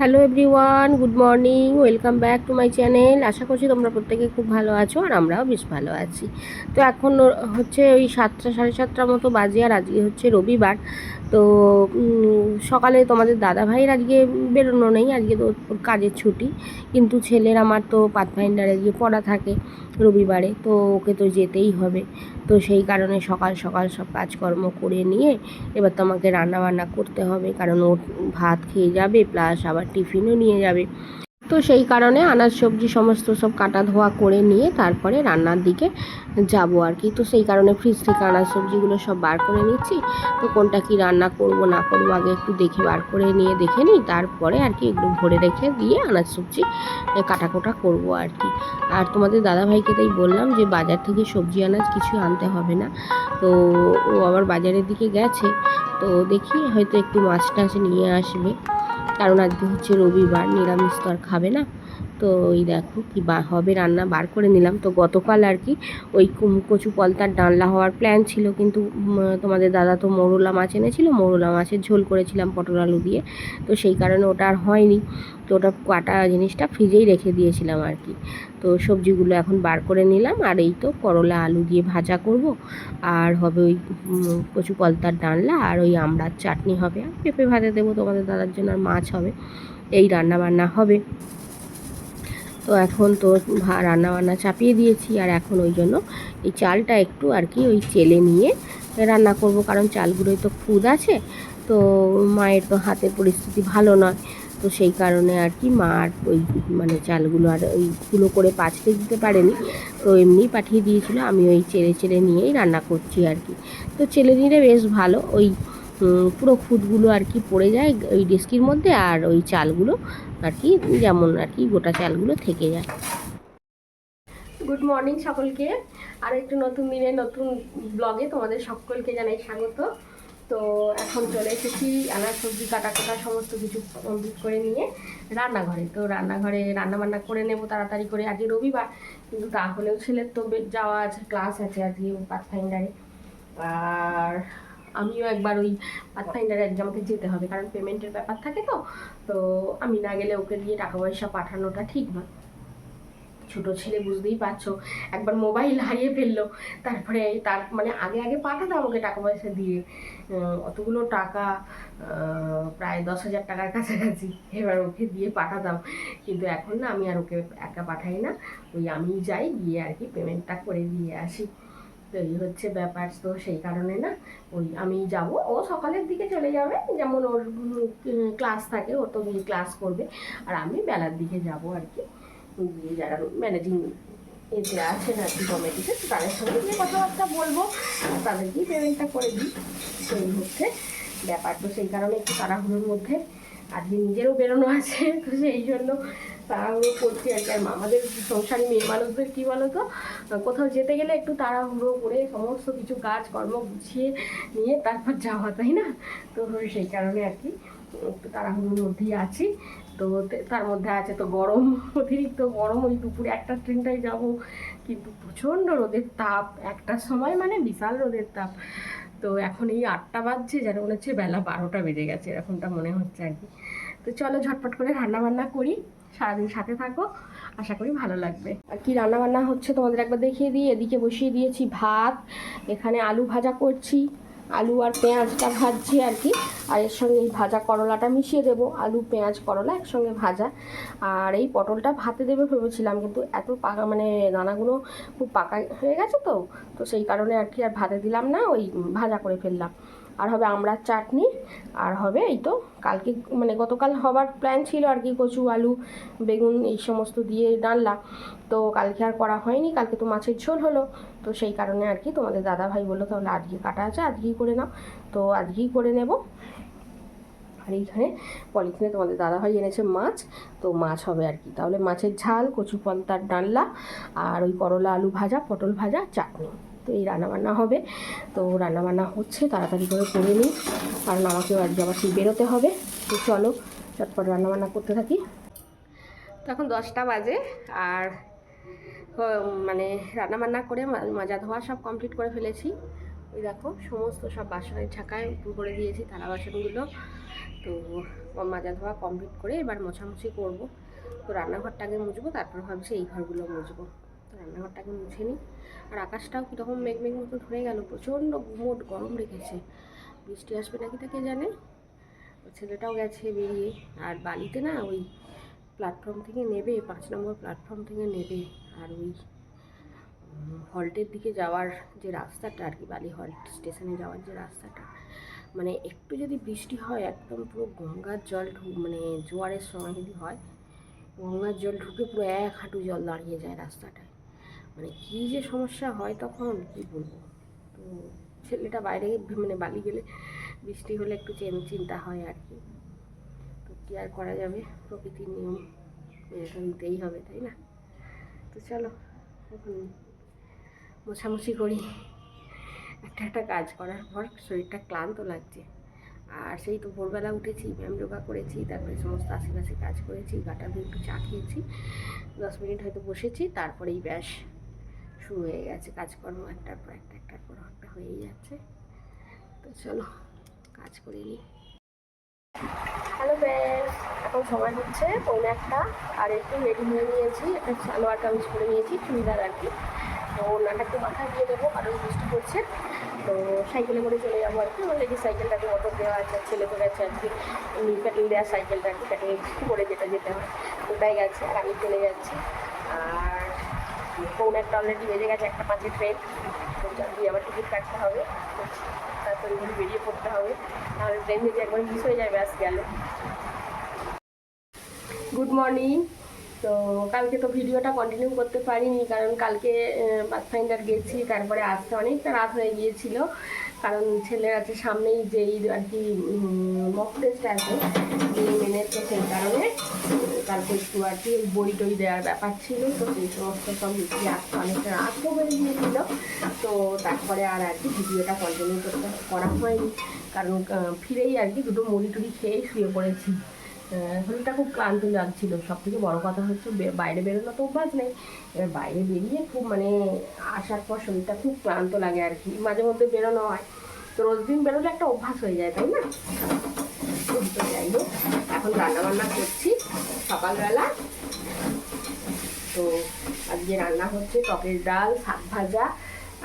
Hello everyone, good morning, welcome back to my channel. আশা করছি তোমরা প্রত্যেকে খুব ভালো আছো আর আমরাও বেশ ভালো আছি। তো এখন হচ্ছে ওই সাতটা সাড়ে সাতটার মতো বাজে আর আজকে হচ্ছে রবিবার। তো সকালে তোমাদের দাদা ভাইয়ের আজকে বেরোনো নেই, আজকে তো কাজের ছুটি। কিন্তু ছেলের আমার তো পাথফাইন্ডারে গিয়ে পড়া থাকে রবিবারে, তো ওকে তো যেতেই হবে। তো সেই কারণে সকাল সকাল সব কাজকর্ম করে নিয়ে এবার তোমাকে রান্না বান্না করতে হবে, কারণ ও ভাত খেয়ে যাবে প্লাস আবার টিফিনও নিয়ে যাবে। তো সেই কারণে আনাজ, সবজি সমস্ত সব কাটা ধোয়া করে নিয়ে তারপরে রান্নার দিকে যাব আর কি। তো সেই কারণে ফ্রিজ থেকে আনাজ, সবজিগুলো সব বার করে নিচ্ছি। তো কোনটা কি রান্না করব, না করব আগে একটু দেখে বার করে নিয়ে দেখে নিই। তারপরে আর কি এগুলো ভরে রেখে দিয়ে আনাজ, সবজি কাটাকোটা করব আর কি। আর তোমাদের দাদাভাইকে তাই বললাম যে বাজার থেকে সবজি, আনাজ কিছু আনতে হবে না। তো ও আবার বাজারের দিকে গেছে। তো দেখি হয়তো একটু মাছ টাছ নিয়ে আসবে। কারণ আজকে হচ্ছে রবিবার নিরামিষ তো আর খাবে না। তো ওই দেখো কি বা, হবে রান্না বার করে নিলাম। তো গতকাল আর কি ওই কচু পলতার ডালনা হওয়ার প্ল্যান ছিল, কিন্তু তোমাদের দাদা তো মৌরলা মাছ এনেছিল, মৌরলা মাছের ঝোল করেছিলাম পটল আলু দিয়ে। তো সেই কারণে ওটা আর হয়নি। তো ওটা কাটা জিনিসটা ফ্রিজেই রেখে দিয়েছিলাম আর কি। তো সবজিগুলো এখন বার করে নিলাম, আর এই তো করলা আলু দিয়ে ভাজা করব। আর হবে ওই কচু পলতার ডালনা আর ওই আমড়ার চাটনি হবে। আর পেঁপে ভাজা দেবো তোমাদের দাদার জন্য, আর মাছ হবে। এই রান্না বান্না হবে। তো এখন তো ভা- রান্না বান্না চাপিয়ে দিয়েছি আর এখন ওই জন্য এই চালটা একটু আর কি ওই চেলে নিয়ে রান্না করব। কারণ চালগুলোই তো খুদ আছে, তো মায়ের তো হাতের পরিস্থিতি ভালো নয়। তো সেই কারণে আর কি মা আর ওই মানে চালগুলো আর ওই গুলো করে পাচতে দিতে পারেনি। তো এমনি পাঠিয়ে দিয়েছিল। আমি ওই চেলে চেলে নিয়েই রান্না করছি আর কি। তো চেলে নিলে বেশ ভালো। ওই পুরো খুদগুলো আর কি পড়ে যায় ওই ডেস্কির মধ্যে আর ওই চালগুলো আর কি, যেমন আর কি গোটা চালগুলো থেকে যায়। গুড মর্নিং সকলকে। আর একটু নতুন দিনে, নতুন ব্লগে তোমাদের সকলকে জানাই স্বাগত। তো এখন চলে এসেছি আনাজ সবজি কাটা কাটা সমস্ত কিছু কমপ্লিট করে নিয়ে রান্নাঘরে। তো রান্নাঘরে রান্না বান্না করে নেব তাড়াতাড়ি করে আজকে রবিবার, কিন্তু তাহলেও ছেলের তো যাওয়া আছে ক্লাস আছে আজকে পাথফাইন্ডারে আর আমিও একবার ওই পাথফাইন্ডারে আজকে আমাকে যেতে হবে, কারণ পেমেন্টের ব্যাপার থাকে তো তো আমি না গেলে ওকে দিয়ে টাকা পয়সা পাঠানোটা ঠিক নয় ছোট ছেলে বুঝতেই পারছ, একবার মোবাইল হারিয়ে ফেলল, তারপরে তার মানে আগে আগে পাঠাতাম ওকে টাকা পয়সা দিয়ে। অতগুলো টাকা প্রায় দশ হাজার টাকার কাছাকাছি এবার ওকে দিয়ে পাঠাতাম। কিন্তু এখন না আমি আর ওকে একা পাঠাই না, ওই আমি যাই গিয়ে আর কি পেমেন্টটা করে দিয়ে আসি। তো এই হচ্ছে ব্যাপার, তো সেই কারণে না ওই আমি যাব। ও সকালের দিকে চলে যাবে, যেমন ওর ক্লাস থাকে ও তো গিয়ে ক্লাস করবে। আর আমি বেলার দিকে যাব আর কি। গিয়ে যারা ম্যানেজিং এতে আছেন আর কি কমিটিতে তাদের সঙ্গে গিয়ে কথাবার্তা বলব। তাদেরকেই পেমেন্টটা করে দিই। এই হচ্ছে ব্যাপার। তো সেই কারণে একটু তাড়াহুড়োর মধ্যে আজকে নিজেরও বেরোনো আছে, তো সেই জন্য তাড়াহুড়ো করছি আর কি। আর আমাদের সংসারী মেয়ে মানুষদের কী বলো তো কোথাও যেতে গেলে একটু তাড়াহুড়ো করে সমস্ত কিছু কাজ কর্ম গুছিয়ে নিয়ে তারপর যাওয়া, তাই না? তো সেই কারণে আর কি একটু তাড়াহুড়োর মধ্যেই আছি। তো তার মধ্যে আছে তো গরম, অতিরিক্ত গরম। ওই দুপুরে একটা ট্রেনটায় যাব, কিন্তু প্রচণ্ড রোদের তাপ। একটার সময় মানে বিশাল রোদের তাপ। তো এখন এই আটটা বাজছে, যেন মনে হচ্ছে বেলা বারোটা বেজে গেছে, এরকমটা মনে হচ্ছে আর কি। তো চলো ঝটপট করে রান্না বান্না করি। সারাদিন সাথে থাকো, আশা করি ভালো লাগবে। আর কি রান্না বান্না হচ্ছে তোমাদের একবার দেখিয়ে দিই, এদিকে বসিয়ে দিয়েছি ভাত, এখানে আলু ভাজা করছি, আলু আর পেঁয়াজটা ভাজছি আর কি, আর এর সঙ্গে এই ভাজা করলাটা মিশিয়ে দেবো, আলু, পেঁয়াজ, করলা একসঙ্গে ভাজা। আর এই পটলটা ভাতে দেবে ভেবেছিলাম, কিন্তু এত পাকা মানে দানাগুলো খুব পাকা হয়ে গেছে তো তো সেই কারণে আর কি আর ভাতে দিলাম না, ওই ভাজা করে ফেললাম। আর হবে আমড়ার চাটনি, আর হবে এই তো কালকে মানে গতকাল হবার প্ল্যান ছিল আর কি, কচু, আলু, বেগুন এই সমস্ত দিয়ে ডাললা তো কালকে আর করা হয়নি, কালকে তো মাছের ঝোল হলো। তো সেই কারণে আর কি তোমাদের দাদা ভাই বলল, তাহলে আজকে কাটা আছে, আজকেই করে নাও। তো আজকেই করে নেব। আর এইখানে পলিথিনে তোমাদের দাদাভাই এনেছে মাছ। তো মাছ হবে আর কি। তাহলে মাছের ঝাল, কচু পলতার ডালনা, আর ওই করলা আলু ভাজা, পটল ভাজা, চাটনি। তো এই রান্নাবান্না হবে। তো রান্নাবান্না হচ্ছে, তাড়াতাড়ি করে করে নিই। কারণ আমাকেও আজকে আবার ঠিক বেরোতে হবে। তো চলো, চটপট রান্নাবান্না করতে থাকি। তো এখন দশটা বাজে আর মানে রান্নাবান্না করে মাজা ধোয়া সব কমপ্লিট করে ফেলেছি। ওই দেখো, সমস্ত সব বাসনের ছাকায় উপর করে দিয়েছি, থালা বাসনগুলো। তো মাজা ধোয়া কমপ্লিট করে এবার মোছামুছি করব। তো রান্নাঘরটা আগে মুছবো, তারপর ভাবছি এই ঘরগুলো মুছবো। তো রান্নাঘরটাকে মুছে নিই। আর আকাশটাও কীরকম মেঘ মেঘ মতো ধরে গেল, প্রচণ্ড গুমোট গরম রেখেছে। বৃষ্টি আসবে নাকি তাকে জানে? ছেলেটাও গেছে বেরিয়ে। আর বালিতে না ওই প্ল্যাটফর্ম থেকে নেবে, পাঁচ নম্বর প্ল্যাটফর্ম থেকে নেবে। আর ওই হল্টের দিকে যাওয়ার যে রাস্তাটা আর কি, বালি হল্ট স্টেশনে যাওয়ার যে রাস্তাটা মানে একটু যদি বৃষ্টি হয়, একদম পুরো গঙ্গার জল ঢুক মানে জোয়ারের সময় যদি হয়, গঙ্গার জল ঢুকে পুরো এক হাঁটু জল দাঁড়িয়ে যায় রাস্তাটায়। মানে কী যে সমস্যা হয় তখন কি বলব? তো ছেলেটা বাইরে মানে বালি গেলে বৃষ্টি হলে একটু চেন চিন্তা হয় আর কি। তো কী আর করা যাবে? প্রকৃতির নিয়ম মেনে তো নিতেই হবে, তাই না? তো চলো, এখন মোছামুছি করি। একটা একটা কাজ করার পর শরীরটা ক্লান্ত লাগছে। আর সেই তো ভোরবেলা উঠেছি, ব্যায়াম যোগা করেছি, তারপরে সমস্ত আশেপাশে কাজ করেছি গাটা একটু চা খেয়েছি। দশ মিনিট হয়তো বসেছি, তারপরেই ব্যাস। শুরু হয়ে গেছে, কাজকর্ম একটার পর একটা একটার পর একটা হয়েই যাচ্ছে। তো চলো, কাজ করে নিই। হ্যালো ব্যাস এখন সময় হচ্ছে পৌনে একটা। আর একটু রেডি হয়ে নিয়েছি, একটা সালোয়ার কামিজ করে নিয়েছি, চুড়িদার আর কি। তো ওনাটা একটু মাথায় দিয়ে দেবো, কারণ বৃষ্টি পড়ছে। তো সাইকেলে করে চলে যাব আর কি। লেগে সাইকেলটাকে অটো দেওয়া আছে ছেলে তো গেছে আর কি। প্যাটেল দেওয়া সাইকেলটা আর কি প্যাটেল করে যেটা যেতে হয়। ওটাই গেছে আর আমি চলে যাচ্ছি। পৌনে একটা অলরেডি বেজে গেছে একটা পাঁচে ট্রেন তো দিয়ে আবার টিকিট কাটতে হবে। তারপরে ওগুলো বেরিয়ে পড়তে হবে। তাহলে ট্রেন যদি একবার মিস হয়ে যায় ব্যাস গেল গুড মর্নিং তো কালকে তো ভিডিওটা কন্টিনিউ করতে পারিনি, কারণ কালকে পাথফাইন্ডার গেছি, তারপরে আসতে অনেকটা রাত হয়ে গিয়েছিল। কারণ ছেলের আছে সামনেই যেই আর কি মক টেস্টটা আছে মেনে তো সেই কারণে, তারপর একটু আর কি বই টই দেওয়ার ব্যাপার ছিল, তো সেই সমস্ত সব আসতে অনেকটা রাতও বেড়ে গিয়েছিল তো তারপরে আর আর কি ভিডিওটা কন্টিনিউ করতে করা হয়নি, কারণ ফিরেই আর কি দুটো মুড়ি টুড়ি খেয়েই শুয়ে পড়েছি। শরীরটা খুব ক্লান্ত লাগছিল। সব থেকে বড় কথা হচ্ছে বাইরে বেরোনো তো অভ্যাস নেই। এবার বাইরে বেরিয়ে খুব মানে আসার পর শরীরটা খুব ক্লান্ত লাগে আর কি। মাঝে মধ্যে বেরোনো হয়। তো রোজ দিন বেরোলে একটা অভ্যাস হয়ে যায়, তাই না? যাই হোক, এখন রান্না বান্না করছি সকালবেলা। তো আজকে রান্না হচ্ছে টকের ডাল, শাক ভাজা।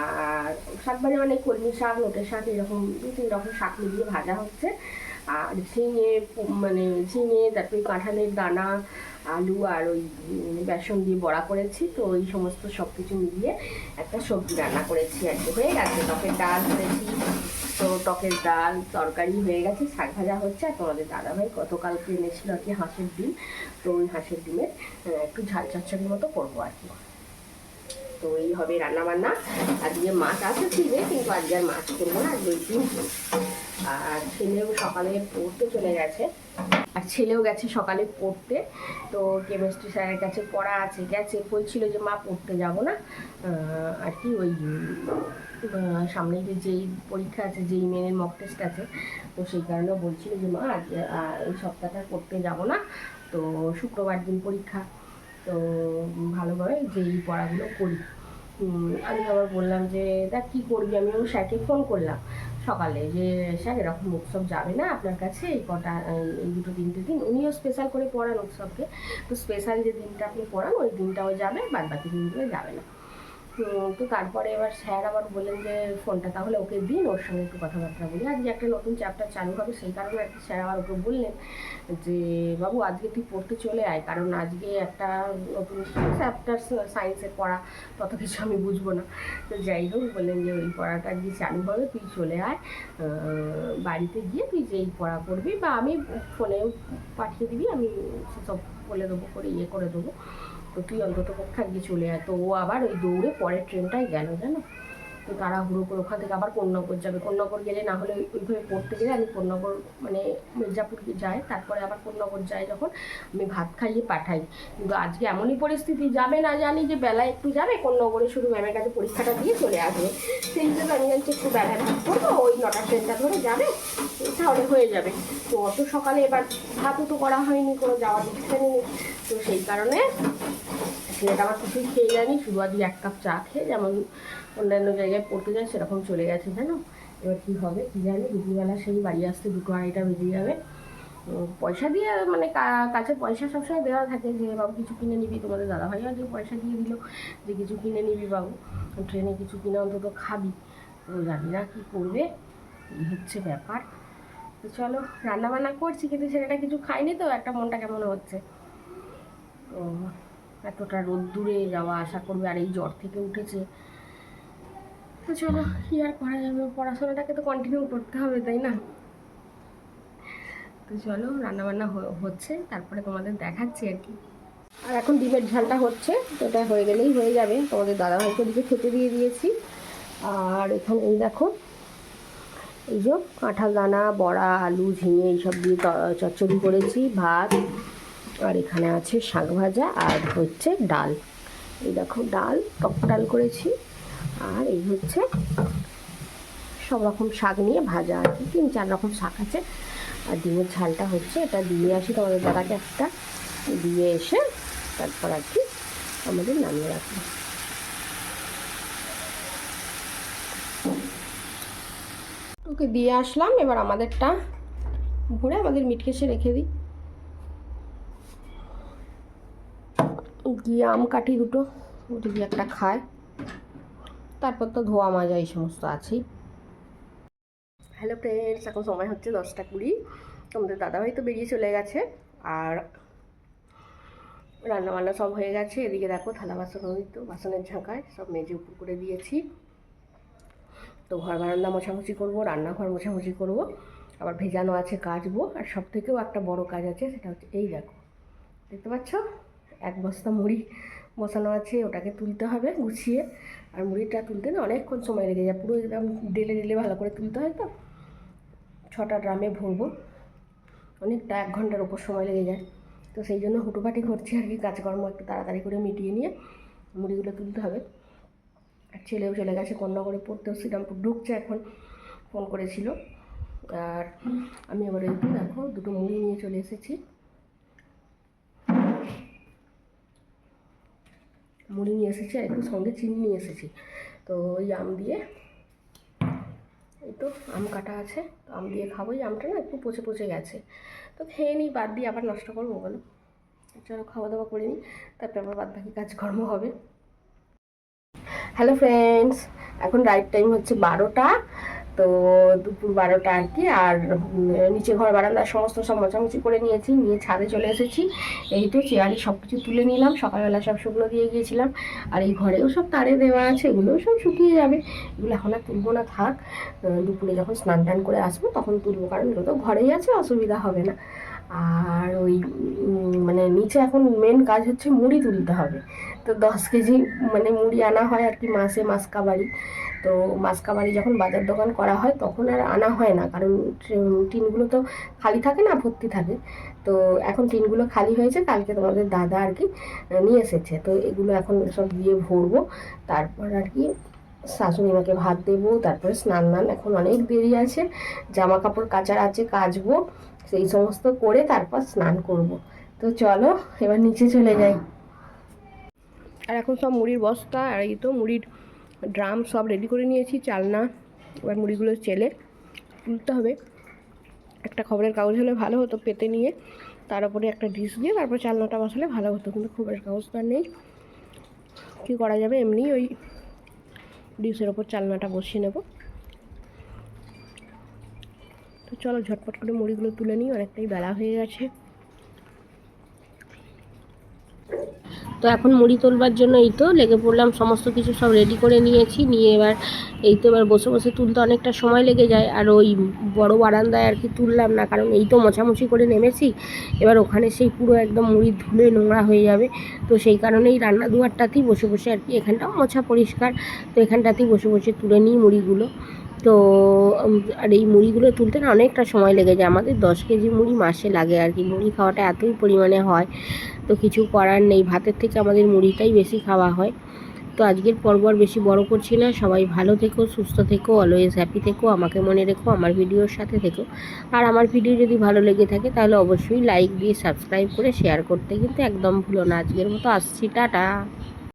আর শাক ভাজা মানে কলমি শাক নোটের শাক, এরকম দু তিন রকম শাক মিলিয়ে ভাজা হচ্ছে। আর ঝিঙে মানে ঝিঙে তারপরে কাঁঠালের দানা আলু আর ওই উম, বেসন দিয়ে বড়া করেছি। তো ওই সমস্ত সব কিছু মিলিয়ে একটা সবজি রান্না করেছি আর কি। হয়ে গেছে টকের ডাল করেছি। তো টকের ডাল তরকারি হয়ে গেছে শাক ভাজা হচ্ছে। আর তোমাদের দাদাভাই গতকালকে এনেছিল আর কি হাঁসের ডিম। তো ওই হাঁসের ডিমের একটু ঝাল চচ্চড়ির মতো করব আর কি। তো এই হবে রান্না বান্না আজকে মাছ আছে ফিরে কিন্তু আজকে আর মাছ করব না আজকে ডিম আর ছেলেও সকালে পড়তে চলে গেছে। আর ছেলেও গেছে সকালে পড়তে। তো কেমিস্ট্রি স্যারের কাছে পড়া আছে গেছে বলছিল যে মা পড়তে যাব না। আর কি ওই সামনে যে যেই পরীক্ষা আছে যেই মেনের মক টেস্ট আছে তো সেই কারণে বলছিল যে মা আহ, এই সপ্তাহটা পড়তে যাব না। তো শুক্রবার দিন পরীক্ষা। তো ভালোভাবে যেই পড়াগুলো করি। আমি আবার বললাম যে, দেখ, কী করবি? আমি ওই স্যারকে ফোন করলাম সকালে যে, স্যার, এরকম উৎসব যাবে না আপনার কাছে? এই কটা, এই- দুটো, তিনটে দিন? উনিও স্পেশাল করে পড়ান উৎসবকে তো স্পেশাল যে দিনটা আপনি পড়ান, ওই দিনটাও যাবে বাদ বাকি দিনগুলো যাবে না। তো তারপরে এবার স্যার আবার বললেন যে, ফোনটা তাহলে ওকে দিন, ওর সঙ্গে একটু কথাবার্তা বলি। আজকে একটা নতুন চ্যাপ্টার চালু হবে, সেই কারণে কি স্যার আবার ওকে বললেন যে, বাবু, আজকে তুই পড়তে চলে আয়, কারণ আজকে একটা নতুন চ্যাপ্টার সায়েন্সের পড়া, তত কিছু আমি বুঝব না। তো যাই হোক, বললেন যে, ওই পড়াটা আজকে চালু হবে, তুই চলে আয় বাড়িতে গিয়ে তুই যেই পড়া করবি বা আমি ফোনেও পাঠিয়ে দিবি, আমি সেসব বলে দেবো, করে ইয়ে করে দেবো। তো তুই অন্তত পক্ষে আজকে চলে আয়। তো ও আবার ওই দৌড়ে পরের ট্রেনটাই গেল, জানো? তো তারা হুড়ো করে ওখান থেকে আবার কোন্নগর যাবে। কোন্নগর গেলে না হলে ওইভাবে পড়তে গেলে আমি কোন্নগর মানে মির্জাপুর যাই, তারপরে আবার কোন্নগর যাই যখন আমি ভাত খাইয়ে পাঠাই। কিন্তু আজকে এমনই পরিস্থিতি, যাবে না জানি যে বেলায় একটু যাবে, কোন্নগরে শুধু ম্যামের কাছে পরীক্ষাটা দিয়ে চলে আসবে। সেই হিসেবে আমি জানছি একটু বেলায় ভাত করব, ওই নটার ট্রেনটা ধরে যাবে, তাহলে হয়ে যাবে। তো অত সকালে এবার ভাতও তো করা হয়নি, কোনো যাওয়ার ইচ্ছে নেই। তো সেই কারণে ছেলেটা আমার কিছুই খেয়ে যায়নি, শুধু আজকে এক কাপ চা খেয়ে যেমন অন্যান্য জায়গায় পড়তে যায় সেরকম চলে গেছে, জানো? এবার কী হবে, কী জানি? দুপুরবেলা সেই বাড়ি আসতে দুটো আড়াইটা বেজে যাবে। পয়সা দিয়ে মানে কাছে পয়সা সবসময় দেওয়া থাকে যে, বাবু, কিছু কিনে নিবি? তোমাদের দাদাভাই আজকে পয়সা দিয়ে দিল যে, কিছু কিনে নিবি বাবু, ট্রেনে কিছু কিনে অন্তত খাবি। তো জানি না কী করবে, এই হচ্ছে ব্যাপার। তো চলো রান্না বান্না করছি, কিন্তু ছেলেটা কিছু খাইনি তো, একটা মনটা কেমন হচ্ছে? তো এতটা রোদ্দুরে যাওয়া আশা করবে আর এই জ্বর থেকে উঠেছে। তো চলো, কি আর করা যাবে? পড়াশোনাটাকে তো কন্টিনিউ করতে হবে, তাই না? তো চলো, রান্নাবান্না হচ্ছে, তারপরে তোমাদের দেখাচ্ছি আর কি। আর এখন ডিমের ঝালটা হচ্ছে, তো এটা হয়ে গেলেই হয়ে যাবে। তোমাদের দাদাভাইকে দিকে খেতে দিয়ে দিয়েছি। আর এখানে এই দেখো, এই যে কাঁঠাল দানা, বড়া, আলু, ঝিঙে, এইসব দিয়ে চচ্চড়ি করেছি, ভাত আর এখানে আছে শাক ভাজা আর হচ্ছে ডাল। এই দেখো ডাল, টক ডাল করেছি। আর এই হচ্ছে সব রকম শাক নিয়ে ভাজা কি তিন, চার রকম শাক আছে। আর ডিমের ঝালটা হচ্ছে এটা দিয়ে আসি তোমাদের দাদাকে একটা। দিয়ে এসে তারপর আর কি আমাদের নামিয়ে রাখব। ওকে, দিয়ে আসলাম। এবার আমাদেরটা ভরে আমাদের মিটকেসে রেখে দিই। গিয়ে আম কাটি দুটো দিয়ে একটা খায়। তারপর তো ধোয়া মাজা এই সমস্ত আছেই। হ্যালো ফ্রেন্ডস এখন সময় হচ্ছে দশটা কুড়ি। তোমাদের দাদাভাই তো বেরিয়ে চলে গেছে, আর রান্না বান্না সব হয়ে গেছে। এদিকে দেখো থালা বাসন তো বাসনের ঝাঁকায় সব মেজে উপর করে দিয়েছি। তো ঘর বারান্দা মোছামুছি করব, রান্নাঘর মোছামুছি করব, আবার ভেজানো আছে কাচবো, আর সব থেকেও একটা বড় কাজ আছে, সেটা হচ্ছে এই দেখো। দেখতে পাচ্ছ? এক বস্তা মুড়ি বসানো আছে, ওটাকে তুলতে হবে গুছিয়ে। আর মুড়িটা তুলতে না অনেকক্ষণ সময় লেগে যায়, পুরো একদম ডেলে ডেলে ভালো করে তুলতে হয় তো। ছটা ড্রামে ভরবো, অনেকটা এক ঘণ্টার ওপর সময় লেগে যায়। তো সেই জন্য হুটোপাটি করছি আর কি, কাজকর্ম একটু তাড়াতাড়ি করে মিটিয়ে নিয়ে মুড়িগুলো তুলতে হবে। আর ছেলেও চলে গেছে কন্যাগড়ে পড়তেও শ্রীরামপুর ঢুকছে এখন, ফোন করেছিল। আর আমি আবার এই দেখো দুটো মুড়ি নিয়ে চলে এসেছি। মুড়ি নিয়ে এসেছি আর একটু সঙ্গে চিনি নিয়ে এসেছি। তো ওই আম দিয়ে এই তো আম কাটা আছে, তো আম দিয়ে খাব। এই আমটা না একটু পচে পচে গেছে। তো খেয়ে নিই, বাদ দিয়ে আবার নষ্ট করব বলো। চলো খাওয়া দাওয়া করে নিই, তারপর আবার বাদ বাকি কাজকর্ম হবে। হ্যালো ফ্রেন্ডস এখন রাইট টাইম হচ্ছে বারোটা। তো দুপুর বারোটা আর কি, আর নিচে ঘর বারান্দার সমস্ত সব মোছামুছি করে নিয়েছি, নিয়ে ছাদে চলে এসেছি। এই তো চেয়ারে সব কিছু তুলে নিলাম, সকালবেলা সব শুকনো দিয়ে গিয়েছিলাম, আর এই ঘরেও সব তারে দেওয়া আছে, এগুলোও সব শুকিয়ে যাবে। এগুলো এখন আর তুলবো না, থাক দুপুরে যখন স্নান টান করে আসব তখন তুলবো, কারণ এগুলো তো ঘরেই আছে, অসুবিধা হবে না। আর ওই মানে নিচে এখন মেন কাজ হচ্ছে মুড়ি তুলতে হবে। তো দশ কেজি মানে মুড়ি আনা হয় আর কি মাসে মাসকাবারি। তো মাসকাবারি যখন বাজার দোকান করা হয় তখন আর আনা হয় না। কারণ টিনগুলো তো খালি থাকে না, ভর্তি থাকে। তো এখন টিনগুলো খালি হয়েছে, কালকে তোমাদের দাদা আর কি নিয়ে এসেছে। তো এগুলো এখন সব দিয়ে ভরবো। তারপর আর কি শাশুড়ি মাকে ভাত দেবো, তারপরে স্নান দান এখন অনেক দেরি আছে জামা কাপড় কাচার আছে, কাচবো, সেই সমস্ত করে তারপর স্নান করব। তো চলো, এবার নিচে চলে যাই। আর এখন সব মুড়ির বস্তা, আর এই তো মুড়ির ড্রাম সব রেডি করে নিয়েছি, চালনা, এবার মুড়িগুলো চেলে তুলতে হবে। একটা খবরের কাগজ হলে ভালো হতো পেতে নিয়ে, তার উপরে একটা ডিশ দিয়ে তারপর চালনাটা বসালে ভালো হতো, কিন্তু খবরের কাগজ তো আর নেই। কী করা যাবে? এমনি ওই ডিশের ওপর চালনাটা বসিয়ে নেব। তো চলো ঝটপট করে মুড়িগুলো তুলে নিই, অনেকটাই বেলা হয়ে গেছে। তো এখন মুড়ি তোলবার জন্য এই তো লেগে পড়লাম, সমস্ত কিছু সব রেডি করে নিয়েছি, নিয়ে এবার এই তো এবার বসে বসে তুলতে অনেকটা সময় লেগে যায়, আর ওই বড় বারান্দায় আর কি তুললাম না, কারণ এই তো মোছামুছি করে নেমেছি, এবার ওখানে সেই পুরো একদম মুড়ি ধুলে নোংরা হয়ে যাবে, তো সেই কারণেই রান্না দুয়ারটাতেই বসে বসে আর কি, এখানটাও মোছা পরিষ্কার, তো এখানটাতেই বসে বসে তুলে নিই মুড়িগুলো তো আর এই মুড়িগুলো তুলতে না অনেকটা সময় লেগে যায়। আমাদের দশ কেজি মুড়ি মাসে লাগে আর কি। মুড়ি খাওয়াটা এতই পরিমাণে হয়, তো কিছু করার নেই। ভাতের থেকে আমাদের মুড়িটাই বেশি খাওয়া হয়। তো আজকের পর্ব আর বেশি বড় করছি না। সবাই ভালো থেকো, সুস্থ থেকো অলওয়েজ হ্যাপি থেকো, আমাকে মনে রেখো, আমার ভিডিওর সাথে থেকো। আর আমার ভিডিও যদি ভালো লেগে থাকে তাহলে অবশ্যই লাইক দিয়ে সাবস্ক্রাইব করে শেয়ার করতে কিন্তু একদম ভুলো না। আজকের মতো আসছি, টাটা।